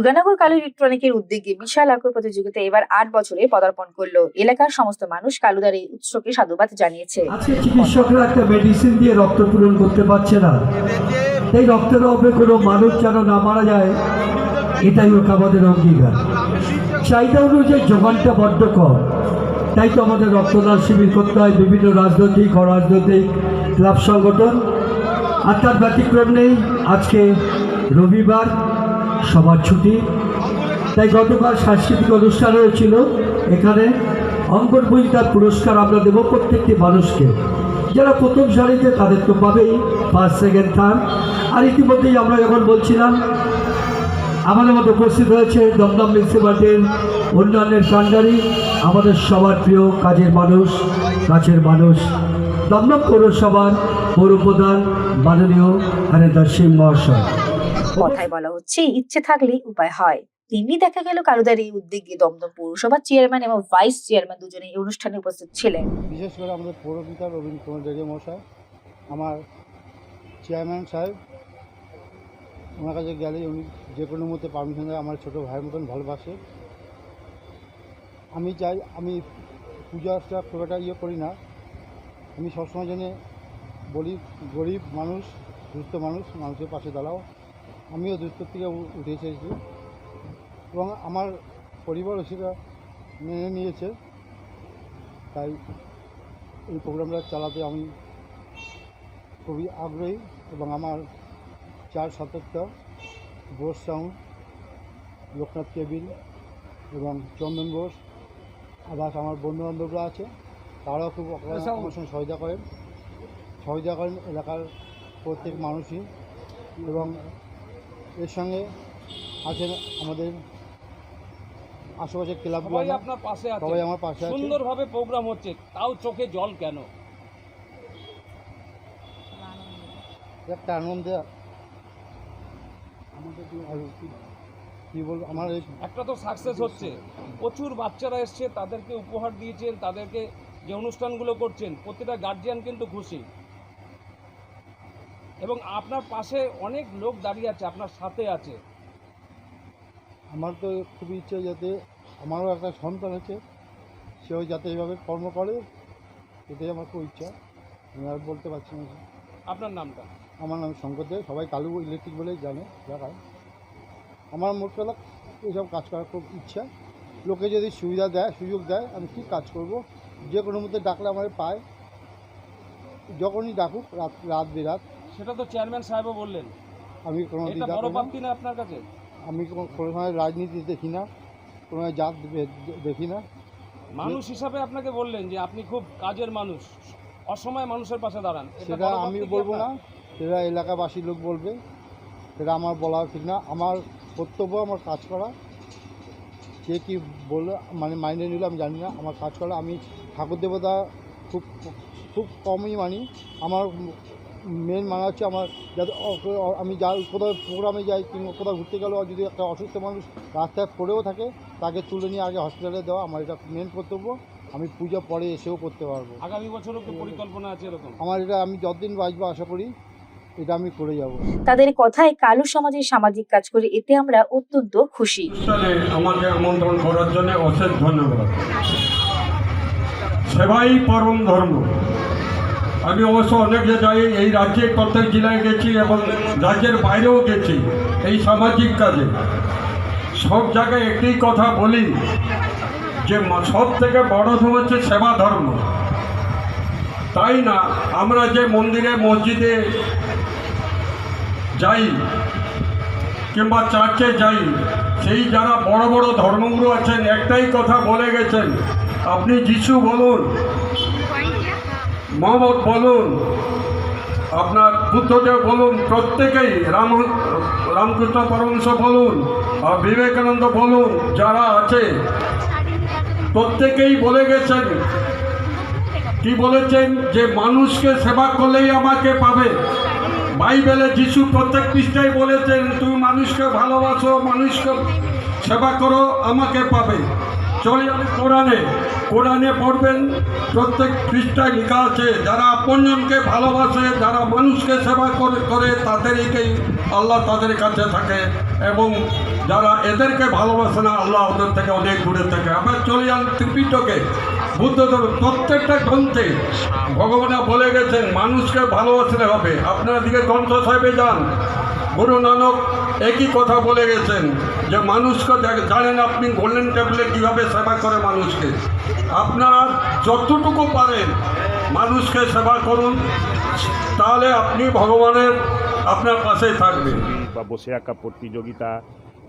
দুর্গানগর কালু ইলেকট্রনিকের উদ্যোগে বিশাল আঁকুর প্রতিযোগিতা এবার আট বছরে পদার্পণ করল। এলাকার সমস্ত মানুষ কালুদার এই উৎসকে সাধুবাদ জানিয়েছে। চিকিৎসকরা একটা মেডিসিন দিয়ে রক্ত পূরণ করতে পারছে না। এই রক্তের অভাবে কোনো মানুষ যেন না মারা যায়, এটাই হোক আমাদের অঙ্গীকার। চাহিদা অনুযায়ী যোগানটা বড্ড কম। তাই তো আমাদের রক্তদান শিবির করতে হয়, বিভিন্ন রাজনৈতিক, অরাজনৈতিক, ক্লাব সংগঠন। আর তার ব্যতিক্রম নেই, আজকে রবিবার সবার ছুটি। তাই গতকাল সাংস্কৃতিক অনুষ্ঠান হয়েছিল এখানে অঙ্কন বইটার পুরস্কার আমরা দেব প্রত্যেকটি মানুষকে। যারা প্রথম সারিতে তাদের তো পাবেই ফার্স্ট সেকেন্ড থার্ড আর ইতিমধ্যেই আমরা যখন বলছিলাম, আমাদের মধ্যে উপস্থিত হয়েছে দমদম মিউনিসিপ্যালিটির উন্নয়নের কাণ্ডারি, আমাদের সবার প্রিয় কাজের মানুষ, কাছের মানুষ। দমদম পৌরসভার পৌরপ্রধান মাননীয় হারেদার সিং মহাশয়। কথায় বলা হচ্ছে ইচ্ছে থাকলেই উপায় হয়। তেমনি দেখা গেল কালুদার এই উদ্যোগে দমদম পৌরসভার চেয়ারম্যান এবং ভাইস চেয়ারম্যান দুজনে এই অনুষ্ঠানে উপস্থিত ছিলেন। বিশেষ করে আমাদের পৌরপিতা রবীন্দ্র কুমার ডেগে মশাই আমার চেয়ারম্যান সাহেব ওনার কাছে গেলে উনি যে কোনো মতে পারমিশন দেয় আমার ছোটো ভাইয়ের মতন ভালোবাসে। আমি চাই আমি পূজাটা খুব একটা ইয়ে করি না। আমি সবসময় জন্য বলি গরিব মানুষ দুস্থ মানুষ মানুষের পাশে দাঁড়াও। আমিও দুস্থ থেকে উঠে এসেছি। এবং আমার পরিবারও সেটা মেনে নিয়েছে। তাই এই প্রোগ্রামটা চালাতে আমি খুবই আগ্রহী এবং আমার চার শতকটা বোস সাউন্ড লোকনাথ কেবিল এবং চন্দন বোস আবার আমার বন্ধুবান্ধবরা আছে। তারাও খুব আমার আমার সঙ্গে সহায়তা করেন। সহায়তা করেন এলাকার প্রত্যেক মানুষই এবং এর সঙ্গে আছেন আমাদের আশেপাশের ক্লাবগুলো সবাই আপনার পাশে আছে। সবাই আমার পাশে আছে। সুন্দরভাবে প্রোগ্রাম হচ্ছে তাও চোখে জল কেন? একটা আনন্দে কি- আর কি- কি বলব আমার এই একটা তো সাকসেস হচ্ছে। প্রচুর বাচ্চারা এসছে তাদেরকে উপহার দিয়েছেন তাদেরকে যে অনুষ্ঠানগুলো করছেন প্রতিটা গার্জিয়ান কিন্তু খুশি। এবং আপনার পাশে অনেক লোক দাঁড়িয়ে আছে আপনার সাথে আছে। আমার তো খুবই ইচ্ছে যাতে আমারও একটা সন্তান আছে সেও যাতে এইভাবে কর্ম করে এটাই আমার খুব ইচ্ছা। আমি আর বলতে পারছি না। আপনার নামটা? আমার নাম শঙ্কর দেব সবাই কালু ইলেকট্রিক বলেই জানে দেখায় আমার মোট কথা এইসব কাজ করার খুব ইচ্ছা। লোকে যদি সুবিধা দেয় সুযোগ দেয় আমি কী কাজ করব? যে কোনো মধ্যে ডাকলে আমার পায়। যখনই ডাকুক রাত রাত বিরাত। সেটা তো চেয়ারম্যান সাহেবও বললেন। আমি কোনো এটা বড় না। প্রাপ্তি না আপনার কাছে? আমি কোনো সময় রাজনীতি দেখি না কোনো সময় জাত দেখি না। মানুষ হিসাবে আপনাকে বললেন যে আপনি খুব কাজের মানুষ অসময় মানুষের পাশে দাঁড়ান। সেটা আমি বলব না সেটা এলাকাবাসীর লোক বলবে সেটা আমার বলা ঠিক না। আমার কর্তব্য আমার কাজ করা। কে কী বলল মানে মাইনে নিল আমি জানি না আমার কাজ করা। আমি ঠাকুর দেবতা খুব খুব কমই মানি। আমার মেন মানা হচ্ছে আমার যাতে আমি যা কোথাও প্রোগ্রামে যাই কিংবা কোথাও ঘুরতে গেলেও যদি একটা অসুস্থ মানুষ রাস্তায় পড়েও থাকে তাকে তুলে নিয়ে আগে হসপিটালে দেওয়া আমার এটা মেন কর্তব্য। আমি পূজা পরে এসেও করতে পারব। আগামী বছরও কি পরিকল্পনা আছে এরকম? আমার এটা আমি যতদিন বাঁচবো আশা করি এটা আমি করে যাব। তাদের কথায় কালু সমাজের সামাজিক কাজ করে এতে আমরা অত্যন্ত খুশি। আমাকে আমন্ত্রণ করার জন্য অশেষ ধন্যবাদ। সেবাই পরম ধর্ম। আমি অবশ্য অনেক জায়গায় এই রাজ্যে, প্রত্যেক জেলায় গেছি এবং রাজ্যের বাইরেও গেছি এই সামাজিক কাজে। সব জায়গায় একটি কথা বলি, যে সব থেকে বড় ধর্ম হচ্ছে সেবা ধর্ম। তাই না, আমরা যে মন্দিরে, মসজিদে যাই, কিংবা চার্চে যাই, সেই যারা বড় বড় ধর্মগুরু আছেন, একটাই কথা বলে গেছেন, আপনি যিশু বলুন মোহাম্মদ বলুন, আপনার বুদ্ধদেব বলুন, প্রত্যেকেই রাম, রামকৃষ্ণ পরমহংস বলুন, আর বিবেকানন্দ বলুন, যারা আছে, প্রত্যেকেই বলে গেছেন। কি বলেছেন? যে মানুষকে সেবা করলেই আমাকে পাবে। বাইবেলে যিশু প্রত্যেক পৃষ্ঠায় বলেছেন, তুমি মানুষকে ভালোবাসো, মানুষকে সেবা করো, আমাকে পাবে। চলে যাবে কোরআনে। কোরআনে পড়বেন, প্রত্যেক পৃষ্ঠায় লেখা আছে, যারা আপনজনকে ভালোবাসে, যারা মানুষকে সেবা করে করে তাদেরকেই আল্লাহ তাদের কাছে থাকে এবং যারা এদেরকে ভালোবাসে না, আল্লাহ ওদের থেকে অনেক দূরে থাকে। আবার চলে যান ত্রিপিটকে। বুদ্ধ ধর্ম প্রত্যেকটা গ্রন্থে ভগবান বলে গেছেন, মানুষকে ভালোবাসলে হবে। আপনারা দিকে গ্রন্থ সাহেবে যান, গুরু নানক একই কথা বলে গেছেন যে মানুষকে দেখ- জানেন আপনি গোল্ডেন টেবিলে কীভাবে সেবা করে মানুষকে। আপনারা যতটুকু পারেন মানুষকে সেবা করুন, তাহলে আপনি ভগবানের আপনার পাশেই থাকবেন। বা বসে আঁকা প্রতিযোগিতা,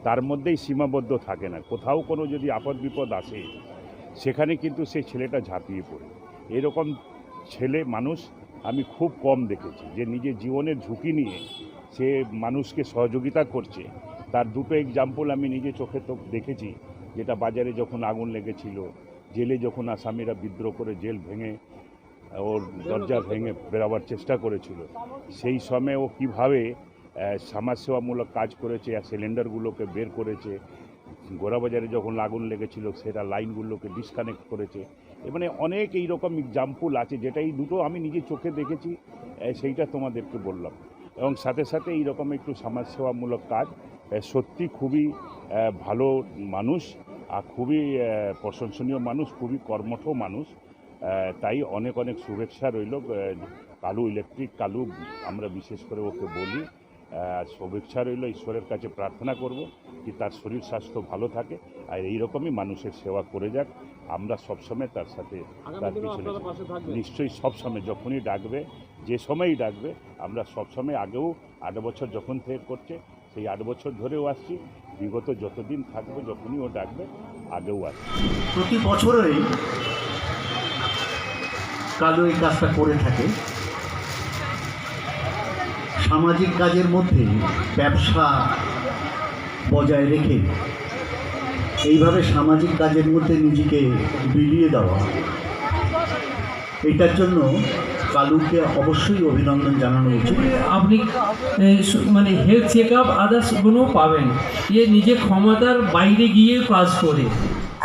তার মধ্যেই সীমাবদ্ধ থাকে না। কোথাও কোনো যদি আপদ বিপদ আসে, সেখানে কিন্তু সেই ছেলেটা ঝাঁপিয়ে পড়ে। এরকম ছেলে মানুষ আমি খুব কম দেখেছি। যে নিজের জীবনের ঝুঁকি নিয়ে সে মানুষকে সহযোগিতা করছে। তার দুটো এক্সাম্পল আমি নিজে চোখে তো দেখেছি। যেটা বাজারে যখন আগুন লেগেছিল, জেলে যখন আসামিরা বিদ্রোহ করে জেল ভেঙে, ওর দরজা ভেঙে বেরাবার চেষ্টা করেছিল, সেই সময় ও কীভাবে সমাজসেবামূলক কাজ করেছে আর সিলিন্ডারগুলোকে বের করেছে, গোড়াবাজারে যখন আগুন লেগেছিল, সেটা লাইনগুলোকে ডিসকানেক্ট করেছে মানে অনেক এইরকম এক্সাম্পল আছে যেটা এই দুটো আমি নিজে চোখে দেখেছি সেইটা তোমাদেরকে বললাম। এবং সাথে সাথে এইরকম একটু সমাজসেবামূলক কাজ সত্যি খুবই ভালো মানুষ আর খুবই প্রশংসনীয় মানুষ, খুবই কর্মঠ মানুষ তাই অনেক অনেক শুভেচ্ছা রইল কালু ইলেকট্রিক কালু আমরা বিশেষ করে ওকে বলি শুভেচ্ছা রইল, ঈশ্বরের কাছে প্রার্থনা করব, কি তার শরীর স্বাস্থ্য ভালো থাকে, আর এইরকমই মানুষের সেবা করে যাক। আমরা সবসময় তার সাথে তার পিছনে নিশ্চয়ই সবসময় যখনই ডাকবে যে সময়ই ডাকবে আমরা সবসময় আগেও আট বছর যখন থেকে করছে সেই আট বছর ধরেও আসছি। বিগত যতদিন থাকবে যখনই ও ডাকবে আগেও আসছি। প্রতি বছরই কালো এই কাজটা করে থাকে। সামাজিক কাজের মধ্যে ব্যবসা বজায় রেখে এইভাবে সামাজিক কাজের মধ্যে নিজেকে বিলিয়ে দেওয়া এটার জন্য কালুকে অবশ্যই অভিনন্দন জানানো উচিত। আপনি মানে হেলথ চেক আপ আদার্সগুলোও পাবেন। এ নিজে ক্ষমতার বাইরে গিয়ে কাজ করে।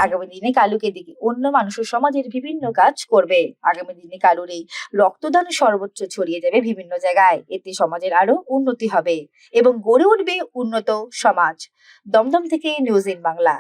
আগামী দিনে কালুকে দিকে অন্য মানুষের সমাজের বিভিন্ন কাজ করবে। আগামী দিনে কালুর এই রক্তদান সর্বোচ্চ ছড়িয়ে যাবে বিভিন্ন জায়গায়। এতে সমাজের আরও উন্নতি হবে এবং গড়ে উঠবে উন্নত সমাজ। দমদম থেকে নিউজ ইন বাংলা।